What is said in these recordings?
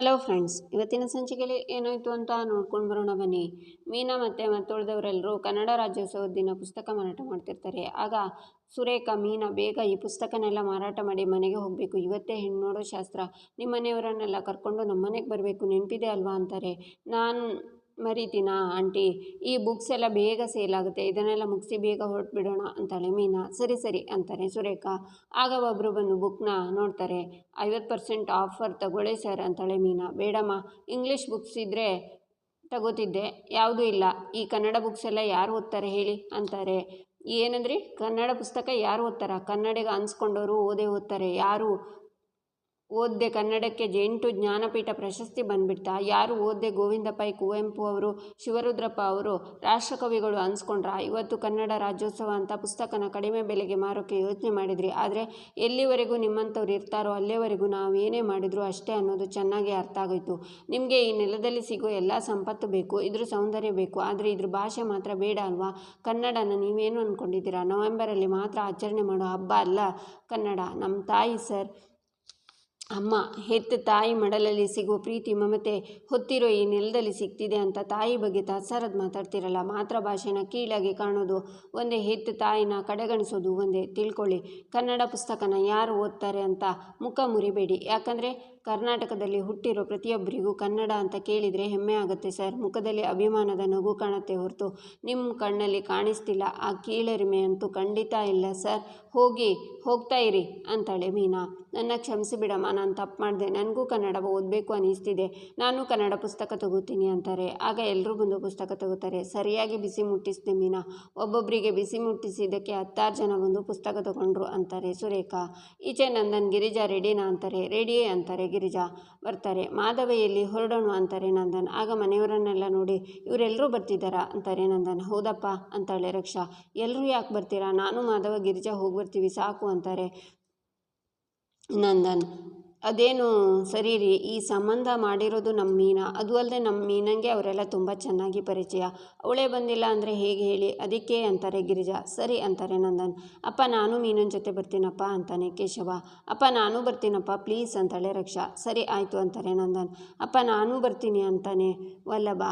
Hello friends, ಇವತ್ತಿನ ಸಂಚಿಕೆಯಲ್ಲಿ ಏನಾಯಿತು ಅಂತ ನೋಡ್ಕೊಂಡು ಬರೋಣ ಬನ್ನಿ. ಮೀನಾ ಮತ್ತು ಮತ್ತೊಳ್ದವರೆಲ್ಲರೂ ಕನ್ನಡ ರಾಜ್ಯೋತ್ಸವದ ದಿನ ಪುಸ್ತಕ ಮಾರಾಟ ಮಾಡ್ತಿರ್ತಾರೆ. ಆಗ ಸುರೇಖ, ಮೀನಾ ಬೇಗ ಈ ಪುಸ್ತಕನೆಲ್ಲ ಮಾರಾಟ ಮಾಡಿ ಮನೆಗೆ ಹೋಗಬೇಕು. ಇವತ್ತೇ ಹೆಣ್ಣು ನೋಡೋ ಶಾಸ್ತ್ರ. ನಿಮ್ಮ ಮನೆಯವರನ್ನೆಲ್ಲ ಕರ್ಕೊಂಡು ನಮ್ಮ ಮನೆಗೆ ಬರಬೇಕು. ನೆನಪಿದೆ ಅಲ್ವಾ ಅಂತಾರೆ. ನಾನು ಮರಿತೀನಾ ಆಂಟಿ? ಈ ಬುಕ್ಸ್ ಎಲ್ಲ ಬೇಗ ಸೇಲ್ ಆಗುತ್ತೆ. ಇದನ್ನೆಲ್ಲ ಮುಗಿಸಿ ಬೇಗ ಹೊರಟ್ಬಿಡೋಣ ಅಂತಾಳೆ ಮೀನಾ. ಸರಿ ಸರಿ ಅಂತಾರೆ ಸುರೇಖ. ಆಗ ಒಬ್ಬರು ಬಂದು ಬುಕ್ನ ನೋಡ್ತಾರೆ. ಐವತ್ತು ಪರ್ಸೆಂಟ್ ಆಫರ್ ತಗೊಳ್ಳಿ ಸರ್ ಅಂತಾಳೆ ಮೀನಾ. ಬೇಡಮ್ಮ ಇಂಗ್ಲೀಷ್ ಬುಕ್ಸ್ ಇದ್ದರೆ ತಗೋತಿದ್ದೆ. ಯಾವುದೂ ಇಲ್ಲ. ಈ ಕನ್ನಡ ಬುಕ್ಸ್ ಎಲ್ಲ ಯಾರು ಓದ್ತಾರೆ ಹೇಳಿ ಅಂತಾರೆ. ಏನಂದ್ರಿ? ಕನ್ನಡ ಪುಸ್ತಕ ಯಾರು ಓದ್ತಾರ? ಕನ್ನಡಿಗ ಅನ್ಸ್ಕೊಂಡವರು ಓದೇ ಓದ್ತಾರೆ. ಯಾರು? ಓದ್ದೆ ಕನ್ನಡಕ್ಕೆ ಎಂಟು ಜ್ಞಾನಪೀಠ ಪ್ರಶಸ್ತಿ ಬಂದ್ಬಿಡ್ತಾ, ಯಾರು ಓದ್ದೆ ಗೋವಿಂದ ಪೈ ಕುವೆಂಪು ಅವರು, ಶಿವರುದ್ರಪ್ಪ ಅವರು, ರಾಷ್ಟ್ರಕವಿಗಳು ಅನ್ಸ್ಕೊಂಡ್ರ? ಇವತ್ತು ಕನ್ನಡ ರಾಜ್ಯೋತ್ಸವ ಅಂತ ಪುಸ್ತಕನ ಕಡಿಮೆ ಬೆಲೆಗೆ ಮಾರೋಕ್ಕೆ ಯೋಚನೆ ಮಾಡಿದ್ರಿ. ಆದರೆ ಎಲ್ಲಿವರೆಗೂ ನಿಮ್ಮಂಥವ್ರು ಇರ್ತಾರೋ ಅಲ್ಲಿವರೆಗೂ ನಾವು ಏನೇ ಮಾಡಿದ್ರು ಅಷ್ಟೇ ಅನ್ನೋದು ಚೆನ್ನಾಗಿ ಅರ್ಥ ಆಗೋಯ್ತು. ನಿಮಗೆ ಈ ನೆಲದಲ್ಲಿ ಸಿಗೋ ಎಲ್ಲ ಸಂಪತ್ತು ಬೇಕು, ಇದ್ರ ಸೌಂದರ್ಯ ಬೇಕು, ಆದರೆ ಇದ್ರ ಭಾಷೆ ಮಾತ್ರ ಬೇಡ ಅಲ್ವಾ? ಕನ್ನಡನ ನೀವೇನು ಅಂದ್ಕೊಂಡಿದ್ದೀರಾ ನವೆಂಬರಲ್ಲಿ ಮಾತ್ರ ಆಚರಣೆ ಮಾಡೋ ಹಬ್ಬ ಅಲ್ಲ ಕನ್ನಡ. ನಮ್ಮ ತಾಯಿ ಸರ್ ಅಮ್ಮ, ಹೆತ್ತ ತಾಯಿ ಮಡಲಲ್ಲಿ ಸಿಗೋ ಪ್ರೀತಿ ಮಮತೆ ಹೊತ್ತಿರೋ ಈ ನೆಲದಲ್ಲಿ ಸಿಗ್ತಿದೆ ಅಂತ ತಾಯಿ ಬಗ್ಗೆ ತಾತ್ಸಾರದ್ ಮಾತಾಡ್ತಿರಲ್ಲ. ಮಾತೃಭಾಷೆನ ಕೀಳಾಗಿ ಕಾಣೋದು ಒಂದೇ ಹೆತ್ತ ತಾಯಿನ ಕಡೆಗಣಿಸೋದು ಒಂದೇ ತಿಳ್ಕೊಳ್ಳಿ. ಕನ್ನಡ ಪುಸ್ತಕನ ಯಾರು ಓದ್ತಾರೆ ಅಂತ ಮುಖ ಮುರಿಬೇಡಿ. ಯಾಕಂದರೆ ಕರ್ನಾಟಕದಲ್ಲಿ ಹುಟ್ಟಿರೋ ಪ್ರತಿಯೊಬ್ಬರಿಗೂ ಕನ್ನಡ ಅಂತ ಕೇಳಿದರೆ ಹೆಮ್ಮೆ ಆಗುತ್ತೆ ಸರ್. ಮುಖದಲ್ಲಿ ಅಭಿಮಾನದ ನಗು ಕಾಣುತ್ತೆ ಹೊರತು ನಿಮ್ಮ ಕಣ್ಣಲ್ಲಿ ಕಾಣಿಸ್ತಿಲ್ಲ. ಆ ಕೀಳರಿಮೆ ಅಂತೂ ಖಂಡಿತ ಇಲ್ಲ ಸರ್. ಹೋಗಿ ಹೋಗ್ತಾ ಇರಿ ಅಂತಾಳೆ ಮೀನಾ. ನನ್ನ ಕ್ಷಮಿಸಿ ಬಿಡಮ್ಮ, ನಾನು ತಪ್ಪು ಮಾಡಿದೆ. ನನಗೂ ಕನ್ನಡ ಓದಬೇಕು ಅನ್ನಿಸ್ತಿದೆ ನಾನು ಕನ್ನಡ ಪುಸ್ತಕ ತಗೋತೀನಿ ಅಂತಾರೆ. ಆಗ ಎಲ್ಲರೂ ಬಂದು ಪುಸ್ತಕ ತಗೋತಾರೆ. ಸರಿಯಾಗಿ ಬಿಸಿ ಮುಟ್ಟಿಸಿದೆ ಮೀನಾ. ಒಬ್ಬೊಬ್ಬರಿಗೆ ಬಿಸಿ ಮುಟ್ಟಿಸಿದ್ದಕ್ಕೆ ಹತ್ತಾರು ಜನ ಬಂದು ಪುಸ್ತಕ ತಗೊಂಡ್ರು ಅಂತಾರೆ ಸುರೇಖಾ. ಈಚೆ ನಂದನ್ ಗಿರಿಜಾ ರೆಡಿನಾ ಅಂತಾರೆ. ರೆಡಿಯೇ ಅಂತಾರೆ ಗಿರಿಜಾ ಬರ್ತಾರೆ. ಮಾಧವಿಯಲ್ಲಿ ಹೊರಡೋಣ ಅಂತಾರೆ ನಂದನ್. ಆಗ ಮನೆಯವರನ್ನೆಲ್ಲ ನೋಡಿ ಇವರೆಲ್ಲರೂ ಬರ್ತಿದ್ದಾರಾ? ಅಂತಾರೆ ನಂದನ್. ಹೌದಪ್ಪ ಅಂತಾಳೆ ರಕ್ಷಾ. ಎಲ್ಲರೂ ಯಾಕೆ ಬರ್ತೀರಾ? ನಾನು ಮಾಧವ, ಗಿರಿಜಾ ಹೋಗಿ ಬರ್ತೀವಿ ಸಾಕು ಅಂತಾರೆ ನಂದನ್. ಅದೇನು ಸರಿ ರೀ, ಈ ಸಂಬಂಧ ಮಾಡಿರೋದು ನಮ್ಮ ಮೀನಾ. ಅದು ಅಲ್ಲದೆ ನಮ್ಮ ಮೀನಂಗೆ ಅವರೆಲ್ಲ ತುಂಬ ಚೆನ್ನಾಗಿ ಪರಿಚಯ. ಅವಳೇ ಬಂದಿಲ್ಲ ಅಂದರೆ ಹೇಗೆ ಹೇಳಿ? ಅದಕ್ಕೆ ಅಂತಾರೆ ಗಿರಿಜಾ. ಸರಿ ಅಂತಾರೆ ನಂದನ್. ಅಪ್ಪ, ನಾನು ಮೀನನ ಜೊತೆ ಬರ್ತೀನಪ್ಪ ಅಂತಾನೆ ಕೇಶವ. ಅಪ್ಪ, ನಾನು ಬರ್ತೀನಪ್ಪ, ಪ್ಲೀಸ್ ಅಂತಾಳೆ ರಕ್ಷಾ. ಸರಿ ಆಯಿತು ಅಂತಾರೆ ನಂದನ್. ಅಪ್ಪ, ನಾನು ಬರ್ತೀನಿ ಅಂತಾನೆ ವಲ್ಲಭ.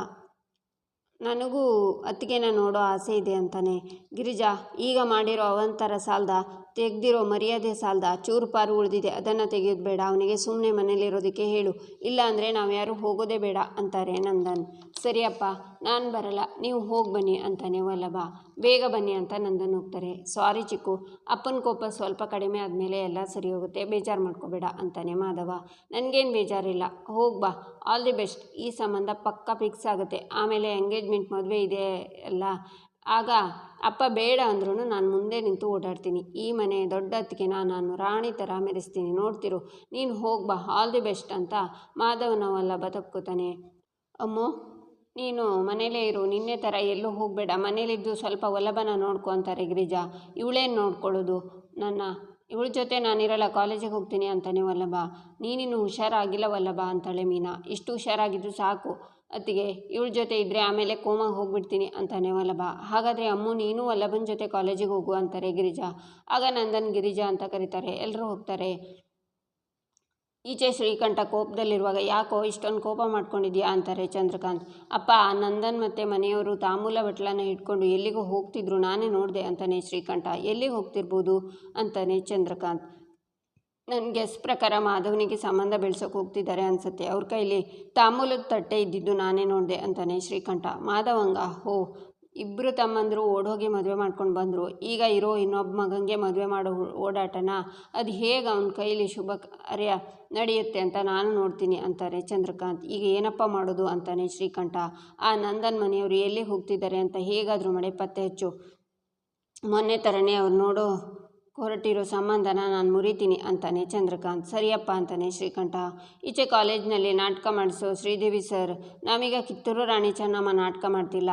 ನನಗೂ ಅತ್ತಿಗೆನ ನೋಡೋ ಆಸೆ ಇದೆ ಅಂತಾನೆ. ಗಿರಿಜಾ, ಈಗ ಮಾಡಿರೋ ಅವಂತರ ಸಾಲ್ದ ತೆಗ್ದಿರೋ ಮರ್ಯಾದೆ ಸಾಲದ ಚೂರು ಪಾರು ಉಳಿದಿದೆ, ಅದನ್ನು ತೆಗೆಯೋದು ಬೇಡ ಅವನಿಗೆ ಸುಮ್ಮನೆ ಮನೇಲಿರೋದಕ್ಕೆ ಹೇಳು, ಇಲ್ಲ ಅಂದರೆ ನಾವು ಯಾರೂ ಹೋಗೋದೇ ಬೇಡ ಅಂತಾರೆ ನಂದನ್. ಸರಿಯಪ್ಪ ನಾನು ಬರಲ್ಲ, ನೀವು ಹೋಗಿ ಬನ್ನಿ ಅಂತಾನೆ ವಲ್ಲಭ. ಬೇಗ ಬನ್ನಿ ಅಂತ ನಂದನ್ ಹೋಗ್ತಾರೆ. ಸಾರಿ ಚಿಕ್ಕು, ಅಪ್ಪನ ಕೋಪ ಸ್ವಲ್ಪ ಕಡಿಮೆ ಆದಮೇಲೆ ಎಲ್ಲ ಸರಿ ಹೋಗುತ್ತೆ, ಬೇಜಾರು ಮಾಡ್ಕೋಬೇಡ ಅಂತಾನೆ ಮಾಧವ. ನನಗೇನು ಬೇಜಾರಿಲ್ಲ, ಹೋಗಿ ಬಾ ಆಲ್ ದಿ ಬೆಸ್ಟ್ ಈ ಸಂಬಂಧ ಪಕ್ಕ ಫಿಕ್ಸ್ ಆಗುತ್ತೆ. ಆಮೇಲೆ ಎಂಗೇಜ್ಮೆಂಟ್ ಮದುವೆ ಇದೆ ಅಲ್ಲ ಆಗ ಅಪ್ಪ ಬೇಡ ಅಂದ್ರೂ ನಾನು ಮುಂದೆ ನಿಂತು ಓಡಾಡ್ತೀನಿ. ಈ ಮನೆ ದೊಡ್ಡ ಅತ್ತಿಗೆನ ನಾನು ರಾಣಿ ಥರ ಮೆರೆಸ್ತೀನಿ. ನೋಡ್ತಿರು, ನೀನು ಹೋಗಿ ಬಾ ಆಲ್ ದಿ ಬೆಸ್ಟ್ ಅಂತ ಮಾಧವನ ವಲ್ಲಭ ತಪ್ಕೋತಾನೆ ಅಮ್ಮೋ, ನೀನು ಮನೇಲೇ ಇರು, ನಿನ್ನೆ ಥರ ಎಲ್ಲೂ ಹೋಗಬೇಡ. ಮನೇಲಿದ್ದು ಸ್ವಲ್ಪ ಒಲಬನ ನೋಡ್ಕೊ ಅಂತಾರೆ ಗಿರಿಜಾ. ಇವಳೇನು ನೋಡ್ಕೊಳ್ಳೋದು? ನನ್ನ ಇವಳ ಜೊತೆ ನಾನಿರಲ್ಲ, ಕಾಲೇಜಿಗೆ ಹೋಗ್ತೀನಿ ಅಂತಾನೆ ವಲ್ಲಭ ನೀನಿನ್ನು ಹುಷಾರಾಗಿಲ್ಲ ವಲ್ಲಭ ಅಂತಾಳೆ ಮೀನಾ. ಇಷ್ಟು ಹುಷಾರಾಗಿದ್ದು ಸಾಕು. ಅತ್ತಿಗೆ, ಇವಳ ಜೊತೆ ಇದ್ದರೆ ಆಮೇಲೆ ಕೋಮಾಗೆ ಹೋಗ್ಬಿಡ್ತೀನಿ ಅಂತಾನೆ ವಲ್ಲಭ ಹಾಗಾದರೆ ಅಮ್ಮು, ನೀನು ವಲ್ಲಭನ ಜೊತೆ ಕಾಲೇಜಿಗೆ ಹೋಗು ಅಂತಾರೆ ಗಿರಿಜಾ. ಆಗ ನಂದನ್ ಗಿರಿಜಾ ಅಂತ ಕರೀತಾರೆ. ಎಲ್ಲರೂ ಹೋಗ್ತಾರೆ. ಈಚೆ ಶ್ರೀಕಂಠ ಕೋಪದಲ್ಲಿರುವಾಗ ಯಾಕೋ ಇಷ್ಟೊಂದು ಕೋಪ ಮಾಡ್ಕೊಂಡಿದ್ಯಾ ಅಂತಾರೆ ಚಂದ್ರಕಾಂತ್. ಅಪ್ಪ, ನಂದನ್ ಮತ್ತು ಮನೆಯವರು ತಾಮೂಲ ಬಟ್ಲನ್ನ ಇಟ್ಕೊಂಡು ಎಲ್ಲಿಗೋ ಹೋಗ್ತಿದ್ರು, ನಾನೇ ನೋಡಿದೆ ಅಂತಾನೆ ಶ್ರೀಕಂಠ. ಎಲ್ಲಿಗೆ ಹೋಗ್ತಿರ್ಬೋದು? ಅಂತಾನೆ ಚಂದ್ರಕಾಂತ್. ನನ್ನ ಗೆಸ್ ಪ್ರಕಾರ ಮಾಧವನಿಗೆ ಸಂಬಂಧ ಬೆಳ್ಸೋಕೆ ಹೋಗ್ತಿದ್ದಾರೆ ಅನಿಸುತ್ತೆ. ಅವ್ರ ಕೈಲಿ ತಾಮೂಲದ ತಟ್ಟೆ ಇದ್ದಿದ್ದು ನಾನೇ ನೋಡಿದೆ ಅಂತಾನೆ ಶ್ರೀಕಂಠ. ಮಾಧವಂಗ ಹೋ ಇಬ್ಬರು ತಮ್ಮಂದರು ಓಡೋಗಿ ಮದುವೆ ಮಾಡ್ಕೊಂಡು ಬಂದರು. ಈಗ ಇರೋ ಇನ್ನೊಬ್ಬ ಮಗನಿಗೆ ಮದುವೆ ಮಾಡೋ ಓಡಾಟನ ಅದು ಹೇಗೆ ಅವನ ಕೈಲಿ ಶುಭ ಕಾರ್ಯ ನಡೆಯುತ್ತೆ ಅಂತ ನಾನು ನೋಡ್ತೀನಿ ಅಂತಾರೆ ಚಂದ್ರಕಾಂತ್. ಈಗ ಏನಪ್ಪ ಮಾಡೋದು ಅಂತಾನೆ ಶ್ರೀಕಂಠ. ಆ ನಂದನ್ ಮನೆಯವರು ಎಲ್ಲಿ ಹೋಗ್ತಿದ್ದಾರೆ ಅಂತ ಹೇಗಾದರೂ ಮಳೆ ಪತ್ತೆ ಹಚ್ಚು. ಮೊನ್ನೆ ಥರನೇ ಅವ್ರು ನೋಡೋ ಹೊರಟಿರೋ ಸಂಬಂಧನ ನಾನು ಮುರಿತೀನಿ ಅಂತಾನೆ ಚಂದ್ರಕಾಂತ್. ಸರಿಯಪ್ಪ ಅಂತಾನೆ ಶ್ರೀಕಂಠ. ಈಚೆ ಕಾಲೇಜ್ನಲ್ಲಿ ನಾಟಕ ಮಾಡಿಸೋ ಶ್ರೀದೇವಿ ಸರ್, ನಾವೀಗ ಕಿತ್ತೂರು ರಾಣಿ ಚೆನ್ನಮ್ಮ ನಾಟಕ ಮಾಡ್ತಿಲ್ಲ.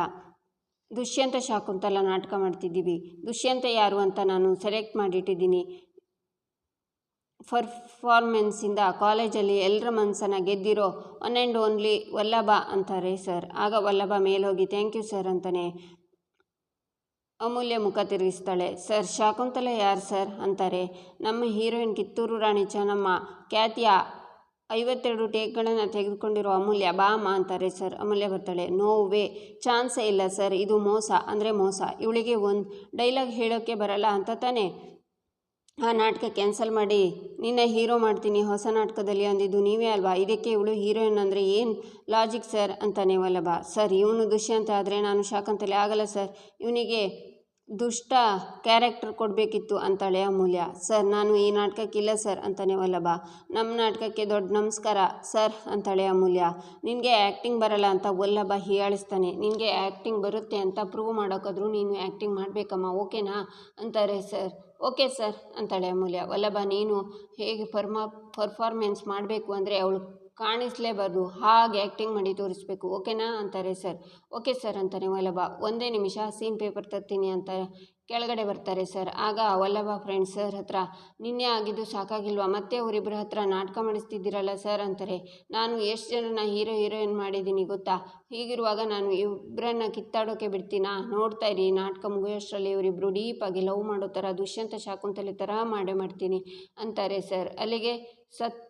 ದುಷ್ಯಂತ ಶಾಕುಂತಲ ನಾಟಕ ಮಾಡ್ತಿದ್ದೀವಿ. ದುಷ್ಯಂತ ಯಾರು ಅಂತ ನಾನು ಸೆಲೆಕ್ಟ್ ಮಾಡಿಟ್ಟಿದ್ದೀನಿ. ಪರ್ಫಾರ್ಮೆನ್ಸಿಂದ ಕಾಲೇಜಲ್ಲಿ ಎಲ್ಲರ ಮನಸ್ಸನ್ನು ಗೆದ್ದಿರೋ ಒನ್ ಆ್ಯಂಡ್ ಓನ್ಲಿ ವಲ್ಲಭ ಅಂತಾರೆ ಸರ್. ಆಗ ವಲ್ಲಭ ಮೇಲೋಗಿ ಥ್ಯಾಂಕ್ ಯು ಸರ್ ಅಂತಾನೆ ಅಮೂಲ್ಯ ಮುಖ ತಿರುಗಿಸ್ತಾಳೆ. ಸರ್ ಶಾಕುಂತಲ ಯಾರು ಸರ್ ಅಂತಾರೆ? ನಮ್ಮ ಹೀರೋಯಿನ್ ಕಿತ್ತೂರು ರಾಣಿ ಚೆನ್ನಮ್ಮ, ಖ್ಯಾತಿಯ ಐವತ್ತೆರಡು ಟೇಕ್ಗಳನ್ನು ತೆಗೆದುಕೊಂಡಿರೋ ಅಮೂಲ್ಯ, ಬಾ ಅಮ್ಮ ಅಂತಾರೆ ಸರ್. ಅಮೂಲ್ಯ ಬರ್ತಾಳೆ. ನೋ ವೇ, ಚಾನ್ಸೇ ಇಲ್ಲ ಸರ್. ಇದು ಮೋಸ, ಅಂದರೆ ಮೋಸ. ಇವಳಿಗೆ ಒಂದು ಡೈಲಾಗ್ ಹೇಳೋಕ್ಕೆ ಬರಲ್ಲ ಅಂತ ತಾನೇ? ಆ ನಾಟಕ ಕ್ಯಾನ್ಸಲ್ ಮಾಡಿ. ನಿನ್ನ ಹೀರೋ ಮಾಡ್ತೀನಿ, ಹೊಸ ನಾಟಕದಲ್ಲಿ ಅಂದಿದ್ದು ನೀವೇ ಅಲ್ವಾ? ಇದಕ್ಕೆ ಇವಳು ಹೀರೋಯಿನ್ ಅಂದರೆ ಏನು ಲಾಜಿಕ್ ಸರ್? ಅಂತಾನೆ ವಲ್ಲಭ. ಸರ್, ಇವನು ದುಷ್ಯಂತ ಆದರೆ ನಾನು ಶಾಕಂತಲೇ ಆಗಲ್ಲ ಸರ್. ಇವನಿಗೆ ದುಷ್ಟ ಕ್ಯಾರೆಕ್ಟರ್ ಕೊಡಬೇಕಿತ್ತು ಅಂತಾಳೆ ಅಮೂಲ್ಯ ಸರ್, ನಾನು ಈ ನಾಟಕಕ್ಕಿಲ್ಲ ಸರ್ ಅಂತಾನೆ ವಲ್ಲಭ. ನಮ್ಮ ನಾಟಕಕ್ಕೆ ದೊಡ್ಡ ನಮಸ್ಕಾರ ಸರ್ ಅಂತಾಳೆ ಅಮೂಲ್ಯ ನಿನಗೆ ಆ್ಯಕ್ಟಿಂಗ್ ಬರಲ್ಲ ಅಂತ ವಲ್ಲಭ ಹೀಯಾಳಿಸ್ತಾನೆ. ನಿನಗೆ ಆ್ಯಕ್ಟಿಂಗ್ ಬರುತ್ತೆ ಅಂತ ಪ್ರೂವ್ ಮಾಡೋಕ್ಕಾದ್ರೂ ನೀನು ಆ್ಯಕ್ಟಿಂಗ್ ಮಾಡಬೇಕಮ್ಮ, ಓಕೆನಾ? ಅಂತಾರೆ ಸರ್. ಓಕೆ ಸರ್ ಅಂತಾಳೆ ಅಮೂಲ್ಯ ವಲ್ಲಭ, ನೀನು ಹೇಗೆ ಪರ್ಮ ಪರ್ಫಾರ್ಮೆನ್ಸ್ ಮಾಡಬೇಕು ಅಂದರೆ ಅವಳು ಕಾಣಿಸ್ಲೇಬಾರ್ದು. ಹಾಗೆ ಆ್ಯಕ್ಟಿಂಗ್ ಮಾಡಿ ತೋರಿಸ್ಬೇಕು. ಓಕೆನಾ? ಅಂತಾರೆ ಸರ್. ಓಕೆ ಸರ್ ಅಂತಾನೆ ವಲ್ಲಭ. ಒಂದೇ ನಿಮಿಷ ಸೀನ್ ಪೇಪರ್ ತರ್ತೀನಿ ಅಂತ ಕೆಳಗಡೆ ಬರ್ತಾರೆ ಸರ್. ಆಗ ವಲ್ಲಭ ಫ್ರೆಂಡ್ಸ್ ಸರ್ ಹತ್ರ, ನಿನ್ನೆ ಆಗಿದ್ದು ಸಾಕಾಗಿಲ್ವಾ? ಮತ್ತೆ ಅವರಿಬ್ಬರ ಹತ್ರ ನಾಟಕ ಮಾಡಿಸ್ತಿದ್ದೀರಲ್ಲ ಸರ್? ಅಂತಾರೆ. ನಾನು ಎಷ್ಟು ಜನನ ಹೀರೋ ಹೀರೋಯಿನ್ ಮಾಡಿದ್ದೀನಿ ಗೊತ್ತಾ? ಹೀಗಿರುವಾಗ ನಾನು ಇಬ್ಬರನ್ನ ಕಿತ್ತಾಡೋಕೆ ಬಿಡ್ತೀನಾ? ನೋಡ್ತಾ ಇರಿ, ನಾಟಕ ಮುಗಿಯೋಷ್ಟರಲ್ಲಿ ಇವರಿಬ್ಬರು ಡೀಪಾಗಿ ಲವ್ ಮಾಡೋ ಥರ, ದುಷ್ಯಂತ ಶಾಕುಂತಲೆ ಥರ ಮಾಡೇ ಮಾಡ್ತೀನಿ, ಅಂತಾರೆ ಸರ್. ಅಲ್ಲಿಗೆ ಸತ್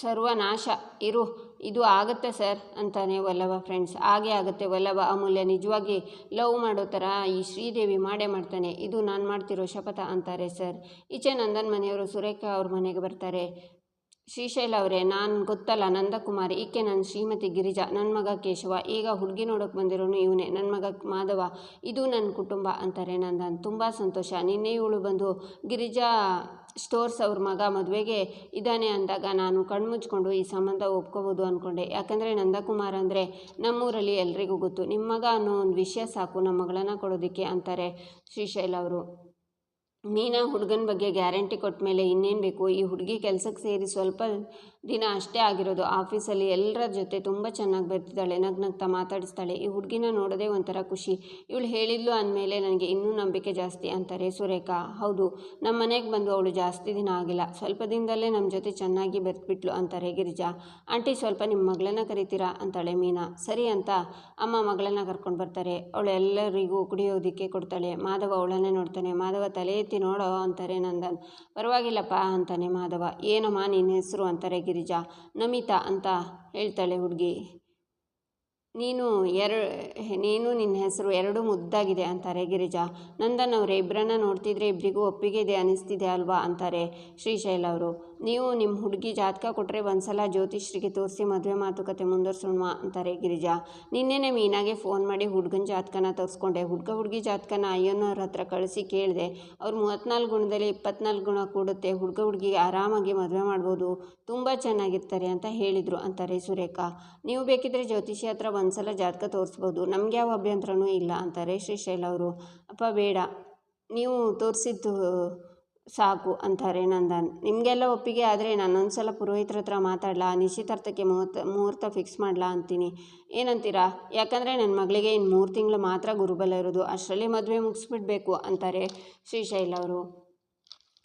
ಸರ್ವನಾಶ. ಇರು, ಇದು ಆಗುತ್ತೆ ಸರ್ ಅಂತಾನೆ ವಲ್ಲಭ ಫ್ರೆಂಡ್ಸ್ ಹಾಗೆ ಆಗುತ್ತೆ ವಲ್ಲಭ ಅಮೂಲ್ಯ. ನಿಜವಾಗಿ ಲವ್ ಮಾಡೋ ಥರ ಈ ಶ್ರೀದೇವಿ ಮಾಡೇ ಮಾಡ್ತಾನೆ. ಇದು ನಾನು ಮಾಡ್ತಿರೋ ಶಪಥ ಅಂತಾರೆ ಸರ್. ಈಚೆ ನಂದನ್ ಮನೆಯವರು ಸುರೇಖಾ ಅವ್ರ ಮನೆಗೆ ಬರ್ತಾರೆ. ಶ್ರೀಶೈಲ ಅವರೇ, ನಾನು ಗೊತ್ತಲ್ಲ, ನಂದಕುಮಾರಿ, ಈಕೆ ನನ್ನ ಶ್ರೀಮತಿ ಗಿರಿಜಾ ನನ್ನ ಮಗ ಕೇಶವ, ಈಗ ಹುಡುಗಿ ನೋಡೋಕೆ ಬಂದಿರೋನು ಇವನೇ ನನ್ನ ಮಗ ಮಾಧವ, ಇದು ನನ್ನ ಕುಟುಂಬ ಅಂತಾರೆ ನಂದನ್ ತುಂಬ ಸಂತೋಷ. ನಿನ್ನೆ ಇವಳು ಬಂದು, ಗಿರಿಜಾ ಸ್ಟೋರ್ಸ್ ಅವ್ರ ಮಗ ಮದುವೆಗೆ ಇದ್ದಾನೆ ಅಂದಾಗ ನಾನು ಕಣ್ಮುಚ್ಕೊಂಡು ಈ ಸಂಬಂಧ ಒಪ್ಕೋಬೋದು ಅಂದ್ಕೊಂಡೆ ಯಾಕಂದರೆ ನಂದಕುಮಾರ್ ಅಂದರೆ ನಮ್ಮೂರಲ್ಲಿ ಎಲ್ರಿಗೂ ಗೊತ್ತು. ನಿಮ್ಮ ಮಗ ಅನ್ನೋ ಒಂದು ವಿಷಯ ಸಾಕು ನಮ್ಮ ಮಗಳನ್ನು ಕೊಡೋದಕ್ಕೆ ಅಂತಾರೆ ಶ್ರೀಶೈಲ್ ಅವರು. ಮೀನಾ ಹುಡುಗನ ಬಗ್ಗೆ ಗ್ಯಾರಂಟಿ ಕೊಟ್ಟ ಮೇಲೆ ಇನ್ನೇನು ಬೇಕು? ಈ ಹುಡುಗಿ ಕೆಲಸಕ್ಕೆ ಸೇರಿ ಸ್ವಲ್ಪ ದಿನ ಅಷ್ಟೇ ಆಗಿರೋದು. ಆಫೀಸಲ್ಲಿ ಎಲ್ಲರ ಜೊತೆ ತುಂಬ ಚೆನ್ನಾಗಿ ಬರ್ತಿದ್ದಾಳೆ, ನಗ್ನಗ್ತಾ ಮಾತಾಡಿಸ್ತಾಳೆ. ಈ ಹುಡುಗಿನ ನೋಡೋದೇ ಒಂಥರ ಖುಷಿ. ಇವಳು ಹೇಳಿದ್ಲು ಅಂದಮೇಲೆ ನನಗೆ ಇನ್ನೂ ನಂಬಿಕೆ ಜಾಸ್ತಿ ಅಂತಾರೆ ಸುರೇಖಾ. ಹೌದು ನಮ್ಮ ಮನೆಗೆ ಬಂದು ಅವಳು ಜಾಸ್ತಿ ದಿನ ಆಗಿಲ್ಲ. ಸ್ವಲ್ಪ ದಿನದಲ್ಲೇ ನಮ್ಮ ಜೊತೆ ಚೆನ್ನಾಗಿ ಬರ್ತ್ಬಿಟ್ಲು ಅಂತಾರೆ ಗಿರಿಜಾ. ಆಂಟಿ, ಸ್ವಲ್ಪ ನಿಮ್ಮ ಮಗಳನ್ನ ಕರಿತೀರಾ? ಅಂತಾಳೆ ಮೀನಾ. ಸರಿ ಅಂತ. ಅಮ್ಮ ಮಗಳನ್ನ ಕರ್ಕೊಂಡು ಬರ್ತಾರೆ. ಅವಳು ಎಲ್ಲರಿಗೂ ಕುಡಿಯೋದಕ್ಕೆ ಕೊಡ್ತಾಳೆ. ಮಾಧವ ಅವಳನ್ನೇ ನೋಡ್ತಾನೆ. ಮಾಧವ ತಲೆ ಎತ್ತಿ ನೋಡೋ ಅಂತಾರೆ ನಂದನ್. ಪರವಾಗಿಲ್ಲಪ್ಪ ಅಂತಾನೆ ಮಾಧವ. ಏನಮ್ಮ ನಿನ್ನ ಹೆಸರು? ಅಂತಾರೆ ಗಿರಿಜಾ. ನಮಿತಾ ಅಂತ ಹೇಳ್ತಾಳೆ ಹುಡುಗಿ. ನೀನು ಎರಡು ನೀನು ನಿನ್ನ ಹೆಸರು ಎರಡು ಮುದ್ದಾಗಿದೆ ಅಂತಾರೆ ಗಿರಿಜಾ. ನಂದನ್ ಅವರೇ ಇಬ್ಬರನ್ನ ನೋಡ್ತಿದ್ರೆ ಇಬ್ಬರಿಗೂ ಒಪ್ಪಿಗೆ ಇದೆ ಅನಿಸ್ತಿದೆ ಅಲ್ವಾ ಅಂತಾರೆ ಶ್ರೀಶೈಲ ಅವರು. ನೀವು ನಿಮ್ಮ ಹುಡುಗಿ ಜಾತಕ ಕೊಟ್ಟರೆ ಒಂದ್ಸಲ ಜ್ಯೋತಿಷ್ರಿಗೆ ತೋರಿಸಿ ಮದುವೆ ಮಾತುಕತೆ ಮುಂದುವರ್ಸೋಣ ಅಂತಾರೆ ಗಿರಿಜಾ. ನಿನ್ನೆನೆ ಮೀನಾಗೆ ಫೋನ್ ಮಾಡಿ ಹುಡುಗನ ಜಾತಕನ ತೋರಿಸ್ಕೊಂಡೆ. ಹುಡುಗ ಹುಡುಗಿ ಜಾತಕನ ಅಯ್ಯನವ್ರ ಹತ್ರ ಕಳಿಸಿ ಕೇಳಿದೆ, ಅವ್ರು ಮೂವತ್ತ್ನಾಲ್ಕು ಗುಣದಲ್ಲಿ ಇಪ್ಪತ್ನಾಲ್ಕು ಗುಣ ಕೂಡುತ್ತೆ, ಹುಡುಗ ಹುಡುಗಿಗೆ ಆರಾಮಾಗಿ ಮದುವೆ ಮಾಡ್ಬೋದು, ತುಂಬ ಚೆನ್ನಾಗಿರ್ತಾರೆ ಅಂತ ಹೇಳಿದರು ಅಂತಾರೆ ಸುರೇಖಾ. ನೀವು ಬೇಕಿದ್ರೆ ಜ್ಯೋತಿಷಿ ಹತ್ರ ಒಂದ್ಸಲ ಜಾತಕ ತೋರಿಸ್ಬೋದು, ನಮ್ಗೆ ಯಾವ ಅಭ್ಯಂತರನೂ ಇಲ್ಲ ಅಂತಾರೆ ಶ್ರೀಶೈಲ ಅವರು. ಅಪ್ಪ, ಬೇಡ. ನೀವು ತೋರಿಸಿದ್ದು ಸಾಕು ಅಂತಾರೆ ನಂದನ್. ನಿಮಗೆಲ್ಲ ಒಪ್ಪಿಗೆ ಆದರೆ ನಾನೊಂದು ಸಲ ಪುರೋಹಿತರ ಹತ್ರ ಮಾತಾಡಲಾ ನಿಶ್ಚಿತಾರ್ಥಕ್ಕೆ ಮುಹೂರ್ತ ಮುಹೂರ್ತ ಫಿಕ್ಸ್ ಮಾಡಲಾ ಅಂತೀನಿ. ಏನಂತೀರಾ? ಯಾಕಂದರೆ ನನ್ನ ಮಗಳಿಗೆ ಇನ್ನು ಮೂರು ತಿಂಗಳು ಮಾತ್ರ ಗುರುಬಲ ಇರೋದು, ಅಷ್ಟರಲ್ಲಿ ಮದುವೆ ಮುಗಿಸ್ಬಿಡ್ಬೇಕು ಅಂತಾರೆ ಶ್ರೀಶೈಲ ಅವರು.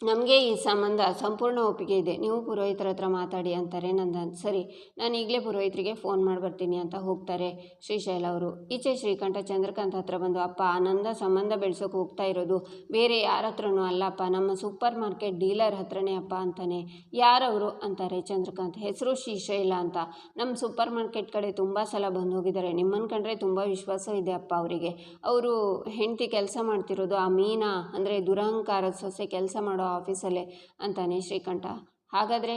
ನಮಗೆ ಈ ಸಂಬಂಧ ಸಂಪೂರ್ಣ ಒಪ್ಪಿಗೆ ಇದೆ. ನೀವು ಪುರೋಹಿತರ ಹತ್ರ ಮಾತಾಡಿ ಅಂತಾರೆ. ನಂದನ್ ಸರಿ, ನಾನು ಈಗಲೇ ಪುರೋಹಿತರಿಗೆ ಫೋನ್ ಮಾಡಿ ಬರ್ತೀನಿ ಅಂತ ಹೋಗ್ತಾರೆ ಶ್ರೀಶೈಲ ಅವರು. ಈಚೆ ಶ್ರೀಕಂಠ ಚಂದ್ರಕಾಂತ್ ಹತ್ರ ಬಂದು, ಅಪ್ಪ ಆನಂದ ಸಂಬಂಧ ಬೆಳೆಸೋಕೆ ಹೋಗ್ತಾ ಇರೋದು. ಬೇರೆ ಯಾರ ಹತ್ರನೂ ಅಲ್ಲಪ್ಪ ನಮ್ಮ ಸೂಪರ್ ಮಾರ್ಕೆಟ್ ಡೀಲರ್ ಹತ್ರನೇ ಅಪ್ಪ ಅಂತಾನೆ. ಯಾರವರು? ಅಂತಾರೆ ಚಂದ್ರಕಾಂತ್. ಹೆಸರು ಶ್ರೀಶೈಲ ಅಂತ. ನಮ್ಮ ಸೂಪರ್ ಮಾರ್ಕೆಟ್ ಕಡೆ ತುಂಬ ಸಲ ಬಂದು ಹೋಗಿದ್ದಾರೆ ನಿಮ್ಮನ್ನು ಕಂಡ್ರೆ ತುಂಬ ವಿಶ್ವಾಸ ಇದೆ ಅಪ್ಪ ಅವರಿಗೆ. ಅವರು ಹೆಂಡತಿ ಕೆಲಸ ಮಾಡ್ತಿರೋದು ಆ ಮೀನಾ, ಅಂದರೆ ದುರಹಂಕಾರದ ಸೊಸೆ ಕೆಲಸ ಮಾಡೋ ಆಫೀಸಲ್ಲೇ ಅಂತಾನೆ ಶ್ರೀಕಂಠ. ಹಾಗಾದರೆ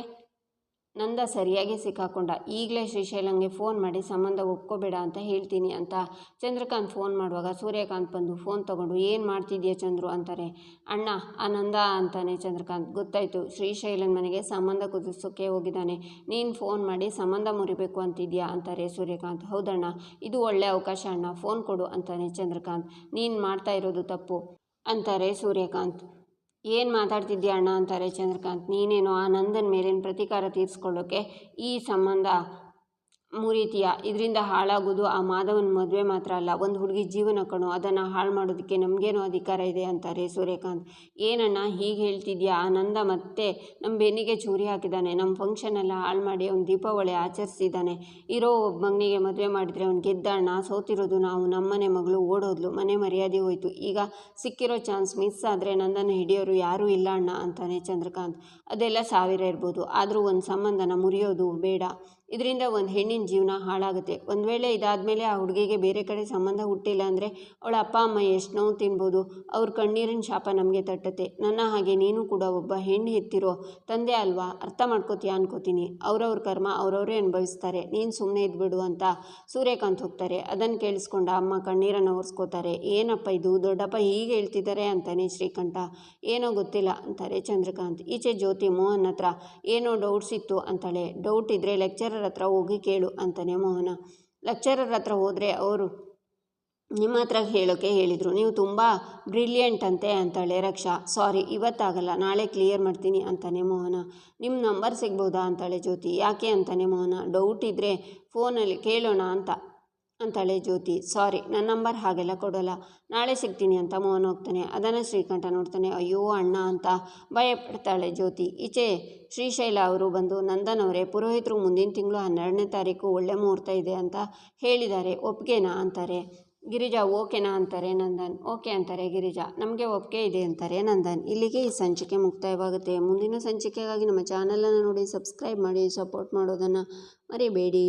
ನಂದ ಸರಿಯಾಗಿ ಸಿಕ್ಕಾಕೊಂಡ. ಈಗಲೇ ಶ್ರೀಶೈಲಂಗೆ ಫೋನ್ ಮಾಡಿ ಸಂಬಂಧ ಒಪ್ಕೋಬೇಡ ಅಂತ ಹೇಳ್ತೀನಿ ಅಂತ ಚಂದ್ರಕಾಂತ್ ಫೋನ್ ಮಾಡುವಾಗ ಸೂರ್ಯಕಾಂತ್ ಬಂದು ಫೋನ್ ತಗೊಂಡು, ಏನು ಮಾಡ್ತಿದ್ಯಾ ಚಂದ್ರು? ಅಂತಾರೆ. ಅಣ್ಣ ಆ ನಂದ ಅಂತಾನೆ ಚಂದ್ರಕಾಂತ್. ಗೊತ್ತಾಯಿತು, ಶ್ರೀಶೈಲನ್ ಮನೆಗೆ ಸಂಬಂಧ ಕುದಿಸೋಕ್ಕೆ ಹೋಗಿದ್ದಾನೆ. ನೀನು ಫೋನ್ ಮಾಡಿ ಸಂಬಂಧ ಮುರಿಬೇಕು ಅಂತಿದ್ಯಾ? ಅಂತಾರೆ ಸೂರ್ಯಕಾಂತ್. ಹೌದಣ್ಣ, ಇದು ಒಳ್ಳೆ ಅವಕಾಶ ಅಣ್ಣ ಫೋನ್ ಕೊಡು, ಅಂತಾನೆ ಚಂದ್ರಕಾಂತ್. ನೀನು ಮಾಡ್ತಾ ಇರೋದು ತಪ್ಪು, ಅಂತಾರೆ ಸೂರ್ಯಕಾಂತ್. ಏನು ಮಾತಾಡ್ತಿದ್ದೀಯ ಅಣ್ಣ ಅಂತಾರೆ ಚಂದ್ರಕಾಂತ್. ನೀನೇನು ಆ ನಂದನ ಮೇಲಿನ ಪ್ರತೀಕಾರ ತೀರಿಸ್ಕೊಳ್ಳೋಕ್ಕೆ ಈ ಸಂಬಂಧ ಮುರಿತೀಯ. ಇದರಿಂದ ಹಾಳಾಗೋದು ಆ ಮಾಧವನ ಮದುವೆ ಮಾತ್ರ ಅಲ್ಲ, ಒಂದು ಹುಡುಗಿ ಜೀವನ ಕಣೋ, ಅದನ್ನು ಹಾಳು ಮಾಡೋದಕ್ಕೆ ನಮಗೇನು ಅಧಿಕಾರ ಇದೆ ಅಂತಾರೆ ಸೂರ್ಯಕಾಂತ್. ಏನಣ್ಣ ಹೀಗೆ ಹೇಳ್ತಿದ್ಯಾ? ಆನಂದ ಮತ್ತೆ ನಮ್ಮ ಬೆನ್ನಿಗೆ ಚೂರಿ ಹಾಕಿದ್ದಾನೆ ನಮ್ಮ ಫಂಕ್ಷನ್ ಎಲ್ಲ ಹಾಳು ಮಾಡಿ ಅವ್ನು ದೀಪಾವಳಿ ಆಚರಿಸಿದ್ದಾನೆ ಇರೋ ಒಬ್ಬ ಮಗನಿಗೆ ಮದುವೆ ಮಾಡಿದರೆ ಅವ್ನು ಗೆದ್ದಣ್ಣ ಸೋತಿರೋದು ನಾವು, ನಮ್ಮನೆ ಮಗಳು ಓಡೋದ್ಲು, ಮನೆ ಮರ್ಯಾದೆ ಹೋಯ್ತು. ಈಗ ಸಿಕ್ಕಿರೋ ಚಾನ್ಸ್ ಮಿಸ್ ಆದರೆ ನನ್ನನ್ನು ಹಿಡಿಯೋರು ಯಾರೂ ಇಲ್ಲ ಅಣ್ಣ ಅಂತಾನೆ ಚಂದ್ರಕಾಂತ್. ಅದೆಲ್ಲ ಸಾವಿರ ಇರ್ಬೋದು, ಆದರೂ ಒಂದು ಸಂಬಂಧನ ಮುರಿಯೋದು ಬೇಡ. ಇದರಿಂದ ಒಂದು ಹೆಣ್ಣಿನ ಜೀವನ ಹಾಳಾಗುತ್ತೆ. ಒಂದು ವೇಳೆ ಇದಾದಮೇಲೆ ಆ ಹುಡುಗಿಗೆ ಬೇರೆ ಕಡೆ ಸಂಬಂಧ ಹುಟ್ಟಿಲ್ಲ ಅಂದರೆ ಅವಳ ಅಪ್ಪ, ಅಮ್ಮ ಎಷ್ಟು ನೋವು ತಿನ್ಬೋದು. ಅವ್ರ ಕಣ್ಣೀರಿನ ಶಾಪ ನಮಗೆ ತಟ್ಟುತ್ತೆ. ನನ್ನ ಹಾಗೆ ನೀನು ಕೂಡ ಒಬ್ಬ ಹೆಣ್ಣು ಹೆತ್ತಿರೋ ತಂದೆ ಅಲ್ವಾ? ಅರ್ಥ ಮಾಡ್ಕೋತೀಯ ಅನ್ಕೋತೀನಿ. ಅವ್ರವ್ರ ಕರ್ಮ ಅವ್ರವರೇ ಅನುಭವಿಸ್ತಾರೆ. ನೀನು ಸುಮ್ಮನೆ ಇದ್ಬಿಡು ಅಂತ ಸೂರ್ಯಕಾಂತ್ ಹೋಗ್ತಾರೆ. ಅದನ್ನು ಕೇಳಿಸ್ಕೊಂಡ ಅಮ್ಮ ಕಣ್ಣೀರನ್ನು ಒರೆಸ್ಕೋತಾರೆ. ಏನಪ್ಪ ಇದು? ದೊಡ್ಡಪ್ಪ ಹೀಗೆ ಹೇಳ್ತಿದ್ದಾರೆ ಅಂತಾನೆ ಶ್ರೀಕಂಠ. ಏನೋ ಗೊತ್ತಿಲ್ಲ ಅಂತಾರೆ ಚಂದ್ರಕಾಂತ್. ಈಚೆ ಜ್ಯೋತಿ ಮೋಹನ್ ಹತ್ರ ಏನೋ ಡೌಟ್ಸ್ ಇತ್ತು ಅಂತಾಳೆ. ಡೌಟ್ ಇದ್ದರೆ ಲೆಕ್ಚರರ್ ಹತ್ರ ಹೋಗಿ ಕೇಳು ಅಂತಾನೆ ಮೋಹನ. ಲೆಕ್ಚರರ್ ಹತ್ರ ಹೋದರೆ ಅವರು, ನಿಮ್ಮ ಹತ್ರ ಹೇಳೋಕ್ಕೆ ಹೇಳಿದರು. ನೀವು ತುಂಬ ಬ್ರಿಲಿಯಂಟ್ ಅಂತೆ ಅಂತಾಳೆ ರಕ್ಷಾ. ಸಾರಿ ಇವತ್ತಾಗಲ್ಲ. ನಾಳೆ ಕ್ಲಿಯರ್ ಮಾಡ್ತೀನಿ ಅಂತಾನೆ ಮೋಹನ. ನಿಮ್ಮ ನಂಬರ್ ಸಿಗ್ಬೋದಾ? ಅಂತಾಳೆ ಜ್ಯೋತಿ. ಯಾಕೆ? ಅಂತಾನೆ ಮೋಹನ. ಡೌಟ್ ಇದ್ದರೆ ಫೋನಲ್ಲಿ ಕೇಳೋಣ ಅಂತ. ಅಂತಾಳೆ ಜ್ಯೋತಿ. ಸಾರಿ ನನ್ನ ನಂಬರ್ ಹಾಗೆಲ್ಲ ಕೊಡೋಲ್ಲ. ನಾಳೆ ಸಿಗ್ತೀನಿ ಅಂತ ಮೋಹನ್ ಹೋಗ್ತಾನೆ. ಅದನ್ನು ಶ್ರೀಕಂಠ ನೋಡ್ತಾನೆ. ಅಯ್ಯೋ, ಅಣ್ಣ ಅಂತ ಭಯಪಡ್ತಾಳೆ ಜ್ಯೋತಿ. ಈಚೆ ಶ್ರೀಶೈಲ ಅವರು ಬಂದು ನಂದನ್ ಅವರೇ, ಪುರೋಹಿತರು ಮುಂದಿನ ತಿಂಗಳು ಹನ್ನೆರಡನೇ ತಾರೀಕು ಒಳ್ಳೆ ಮುಹೂರ್ತ ಇದೆ ಅಂತ ಹೇಳಿದ್ದಾರೆ. ಒಪ್ಗೆನಾ ಅಂತಾರೆ. ಗಿರಿಜಾ, ಓಕೆನಾ ಅಂತಾರೆ ನಂದನ್. ಓಕೆ ಅಂತಾರೆ ಗಿರಿಜಾ. ನಮಗೆ ಒಪ್ಪಿಗೆ ಇದೆ ಅಂತಾರೆ ನಂದನ್. ಇಲ್ಲಿಗೆ ಈ ಸಂಚಿಕೆ ಮುಕ್ತಾಯವಾಗುತ್ತೆ. ಮುಂದಿನ ಸಂಚಿಕೆಗಾಗಿ ನಮ್ಮ ಚಾನಲನ್ನು ನೋಡಿ, ಸಬ್ಸ್ಕ್ರೈಬ್ ಮಾಡಿ, ಸಪೋರ್ಟ್ ಮಾಡೋದನ್ನು ಮರಿಬೇಡಿ.